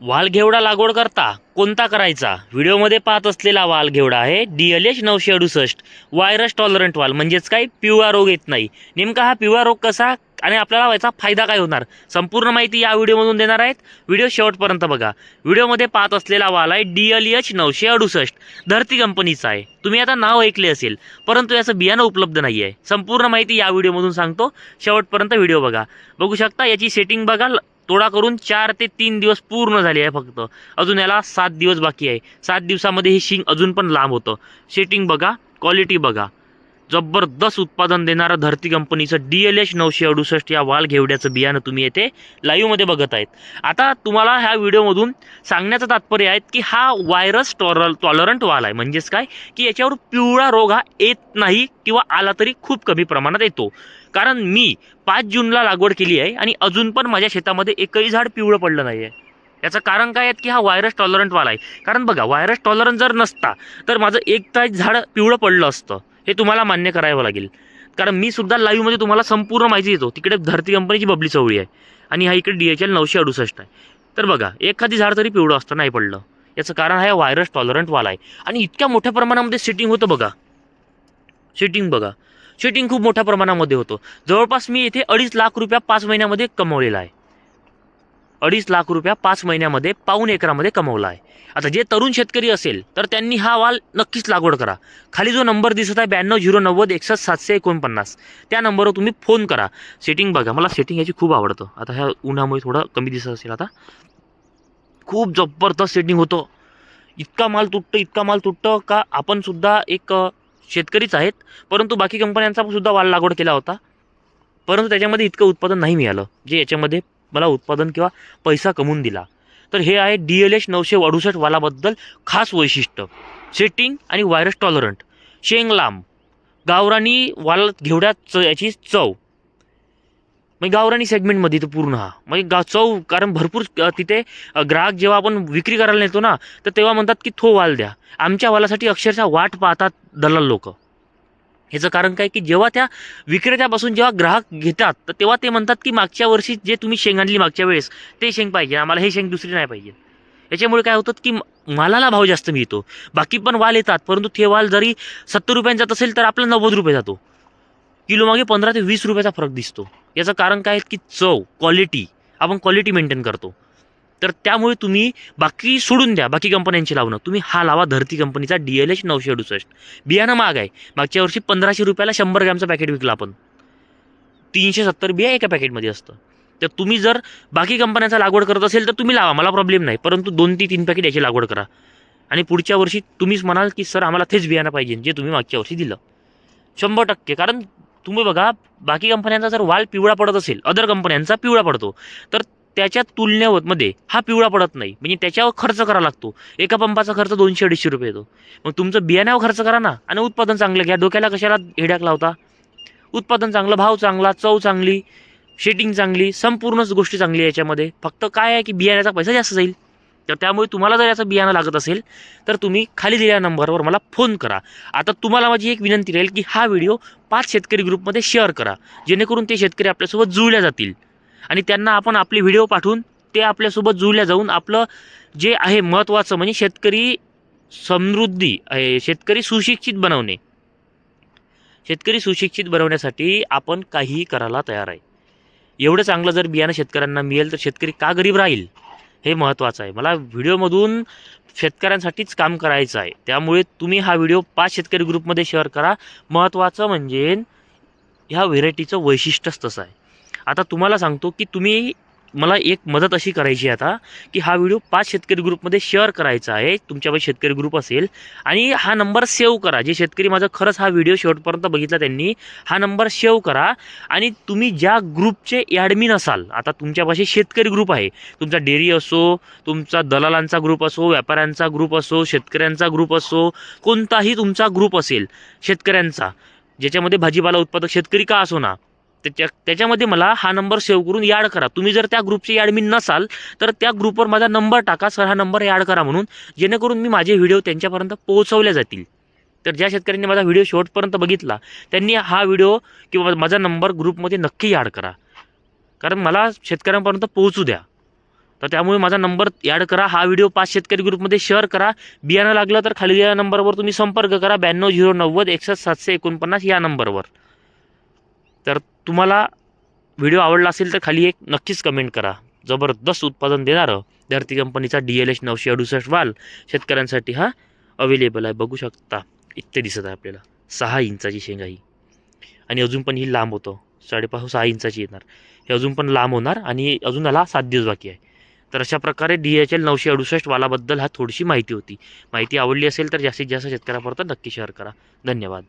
वालघेवडा लागवड करता कोणता करायचा? व्हिडिओमध्ये पाहत असलेला वालघेवडा आहे डी एल एच नऊशे अडुसष्ट. व्हायरस टॉलरंट वाल म्हणजेच काय पिवळा रोग येत नाही. नेमका हा पिवळा रोग कसा आणि आपल्याला याचा फायदा काय होणार? संपूर्ण माहिती या व्हिडिओमधून देणार आहेत. व्हिडिओ शेवटपर्यंत बघा. व्हिडिओमध्ये पाहत असलेला वाल आहे डी एल एच नऊशे अडुसष्ट. धरती कंपनीचा आहे. तुम्ही आता नाव ऐकले असेल परंतु याचं बियाणं उपलब्ध नाही आहे संपूर्ण माहिती या व्हिडिओमधून सांगतो. शेवटपर्यंत व्हिडिओ बघा. बघू शकता याची सेटिंग बघा तोडा करून चार ते तीन दिवस पूर्ण झाले आहे फक्त. अजून याला सात दिवस बाकी आहे. सात दिवसामध्ये हे शिंग अजून पण लांब होतं. सेटिंग बघा क्वालिटी बघा. जबरदस्त उत्पादन देणारं धरती कंपनीचं डी एल एच नऊशे अडुसष्ट या वाल घेवड्याचं बियाणं तुम्ही येथे लाईव्हमध्ये बघत आहेत. आता तुम्हाला ह्या व्हिडिओमधून सांगण्याचं तात्पर्य आहे की हा व्हायरस टॉरल टॉलरंट वाल आहे. म्हणजेच काय? की याच्यावर पिवळा रोग हा येत नाही किंवा आला तरी खूप कमी प्रमाणात येतो. कारण मी पाच जूनला लागवड केली आहे आणि अजून पण माझ्या शेतामध्ये एकही झाड पिवळं पडलं नाही आहे याचं कारण काय आहे की हा व्हायरस टॉलरंट वाला आहे. कारण बघा व्हायरस टॉलरंट जर नसता तर माझं एक तास झाड पिवळं पडलं असतं. हे तुम्हाला मान्य करावं लागेल. कारण मी सुद्धा लाईव्हमध्ये तुम्हाला संपूर्ण माहिती देतो. तिकडे धरती कंपनीची बबली चवळी आहे. आणि हा इकडे डी एच एल नऊशे अडुसष्ट आहे. तर बघा एखादी झाड तरी पिवळं असतं नाही पडलं. याचं कारण हा व्हायरस टॉलरंट वाला आहे. आणि इतक्या मोठ्या प्रमाणामध्ये सिटिंग होतं बघा. सिटिंग बघा. सिटिंग खूप मोठ्या प्रमाणामध्ये होतं. जवळपास मी इथे अडीच लाख रुपया पाच महिन्यामध्ये कमवलेला आहे. अडीच लाख रुपया पाच महिन्यामध्ये पाऊन एकरामध्ये कमवला आहे. आता जे तरुण शेतकरी असेल तर त्यांनी हा वाल नक्कीच लागवड करा. खाली जो नंबर दिसत आहे ब्याण्णव झिरो नव्वद एकसष्ट सातशे एकोणपन्नास. त्या नंबरवर तुम्ही फोन करा. सेटिंग बघा. मला सेटिंग याची खूप आवडतं. आता ह्या उन्हामुळे थोडं कमी दिसत असेल आता. खूप जबरदस्त सेटिंग होतं. इतका माल तुटतं इतका माल तुटतं का आपण सुद्धा एक शेतकरीच आहेत. परंतु बाकी कंपन्यांचा सुद्धा वाल लागवड केला होता. परंतु त्याच्यामध्ये इतकं उत्पादन नाही मिळालं. जे याच्यामध्ये मला उत्पादन किंवा पैसा कमवून दिला. तर हे आहे डी एल एच नऊशे अडुसष्ट वालाबद्दल खास वैशिष्ट्य. सेटिंग आणि व्हायरस टॉलरंट शेंग लांब. गावरानी वाल घेवड्यात च याची चव. म्हणजे गावरानी सेगमेंटमध्ये तो पूर्ण हा. म्हणजे गा चव कारण भरपूर तिथे ग्राहक जेव्हा आपण विक्री करायला नेतो ना तर तेव्हा म्हणतात की थो वाल द्या. आमच्या वालासाठी अक्षरशः वाट पाहतात दलाल लोक. ह्याचं कारण काय की जेव्हा त्या विक्रेत्यापासून जेव्हा ग्राहक घेतात तर तेव्हा ते म्हणतात की मागच्या वर्षी जे तुम्ही शेंग आणली मागच्या वेळेस ते शेंग पाहिजे आम्हाला हे शेंग दुसरी नाही पाहिजे. याच्यामुळे काय होतं की मालाला भाव जास्त मिळतो. बाकी पण वाल येतात परंतु ते वाल जरी सत्तर रुपयांचा जात असेल तर आपला नव्वद रुपये जातो. किलोमागे पंधरा ते वीस रुपयाचा फरक दिसतो. याचं कारण काय की चव क्वालिटी आपण क्वालिटी मेंटेन करतो. तर त्यामुळे तुम्ही बाकी सोडून द्या बाकी कंपन्यांची लावणं. तुम्ही हा लावा धरती कंपनीचा डी एल एच नऊशे अडुसष्ट. बियाणं महाग आहे. मागच्या वर्षी पंधराशे रुपयाला शंभर ग्रॅमचं पॅकेट विकलं आपण. तीनशे सत्तर बिया एका पॅकेटमध्ये असतं. तर तुम्ही जर बाकी कंपन्यांचा लागवड करत असेल तर तुम्ही लावा मला प्रॉब्लेम नाही. परंतु दोन ते तीन पॅकेट याची लागवड करा. आणि पुढच्या वर्षी तुम्हीच म्हणाल की सर आम्हाला तेच बियाणं पाहिजे जे तुम्ही मागच्या वर्षी दिलं. शंभर टक्के. कारण तुम्ही बघा बाकी कंपन्यांचा जर वाल पिवळा पडत असेल अदर कंपन्यांचा पिवळा पडतो तर त्याच्या तुलनेमध्ये हा पिवळा पडत नाही. म्हणजे त्याच्यावर खर्च करावा लागतो. एका पंपाचा खर्च दोनशे अडीचशे रुपये येतो. मग तुमचं बियाण्यावर खर्च करा ना. आणि उत्पादन चांगलं घ्या. डोक्याला कशाला हिड्याक लावता? उत्पादन चांगलं भाव चांगला चव चांगली शेटिंग चांगली संपूर्णच गोष्टी चांगली आहे याच्यामध्ये. फक्त काय आहे की बियाण्याचा पैसा जास्त जाईल. तर त्यामुळे तुम्हाला जर याचं बियाणं लागत असेल तर तुम्ही खाली दिलेल्या नंबरवर मला फोन करा. आता तुम्हाला माझी एक विनंती राहील की हा व्हिडिओ पाच शेतकरी ग्रुपमध्ये शेअर करा. जेणेकरून ते शेतकरी आपल्यासोबत जुळल्या जातील. आणि त्यांना आपण आपले व्हिडिओ पाठवून ते आपल्यासोबत जुळल्या जाऊन आपलं जे आहे महत्त्वाचं म्हणजे शेतकरी समृद्धी आहे शेतकरी सुशिक्षित बनवणे. शेतकरी सुशिक्षित बनवण्यासाठी आपण काहीही करायला तयार आहे. एवढं चांगलं जर बियाणं शेतकऱ्यांना मिळेल तर शेतकरी का गरीब राहील? हे महत्त्वाचं आहे. मला व्हिडिओमधून शेतकऱ्यांसाठीच काम करायचं आहे. त्यामुळे तुम्ही हा व्हिडिओ पाच शेतकरी ग्रुपमध्ये शेअर करा. महत्त्वाचं म्हणजे ह्या व्हेरायटीचं वैशिष्ट्यच तसं आहे. आता तुम्हाला सांगतो की तुम्ही मला एक मदत अशी करायची आता की हा व्हिडिओ पाच शेतकरी ग्रुपमध्ये शेअर करायचा आहे. तुमच्यापाशी शेतकरी ग्रुप असेल. आणि हा नंबर सेव्ह करा. जे शेतकरी माझा खरंच हा व्हिडिओ शेवटपर्यंत बघितला त्यांनी हा नंबर सेव्ह करा. आणि तुम्ही ज्या ग्रुपचे ॲडमिन असाल आता तुमच्यापाशी शेतकरी ग्रुप आहे. तुमचा डेअरी असो तुमचा दलालांचा ग्रुप असो व्यापाऱ्यांचा ग्रुप असो शेतकऱ्यांचा ग्रुप असो कोणताही तुमचा ग्रुप असेल शेतकऱ्यांचा ज्याच्यामध्ये भाजीपाला उत्पादक शेतकरी का असो ना त्याच्या त्याच्यामध्ये मला हा नंबर सेव्ह करून याड करा. तुम्ही जर त्या ग्रुपचे ॲडमिन नसाल तर त्या ग्रुपवर माझा नंबर टाका. सर हा नंबर ॲड करा म्हणून. जेणेकरून मी माझे व्हिडिओ त्यांच्यापर्यंत पोहोचवले जातील. तर ज्या शेतकऱ्यांनी माझा व्हिडिओ शेवटपर्यंत बघितला त्यांनी हा व्हिडिओ किंवा माझा नंबर ग्रुपमध्ये नक्की ॲड करा. कारण मला शेतकऱ्यांपर्यंत पोहोचू द्या. तर त्यामुळे माझा नंबर ॲड करा. हा व्हिडिओ पाच शेतकरी ग्रुपमध्ये शेअर करा. बियाणं लागलं तर खाली या नंबरवर तुम्ही संपर्क करा. ब्याण्णव झिरो नव्वद एकसष्ट सातशे एकोणपन्नास या नंबरवर तर तुम्हाला व्हिडिओ आवडला असेल तर खाली एक नक्कीच कमेंट करा. जबरदस्त उत्पादन देणारं धरती कंपनीचा डी एल एच नऊशे अडुसष्ट वाल शेतकऱ्यांसाठी हा अवेलेबल आहे. बघू शकता इतके दिसत आहे आपल्याला. सहा इंचाची शेंगा ही. आणि अजून पण ही लांब होतं. साडेपाच सहा इंचाची येणार. हे अजून पण लांब होणार आणि अजून ह्याला सात दिवस बाकी आहे. तर अशा प्रकारे डी एच एल नऊशे अडुसष्ट वालाबद्दल हा थोडीशी माहिती होती. माहिती आवडली असेल तर जास्तीत जास्त शेतकऱ्यापर्यंत नक्की शेअर करा. धन्यवाद.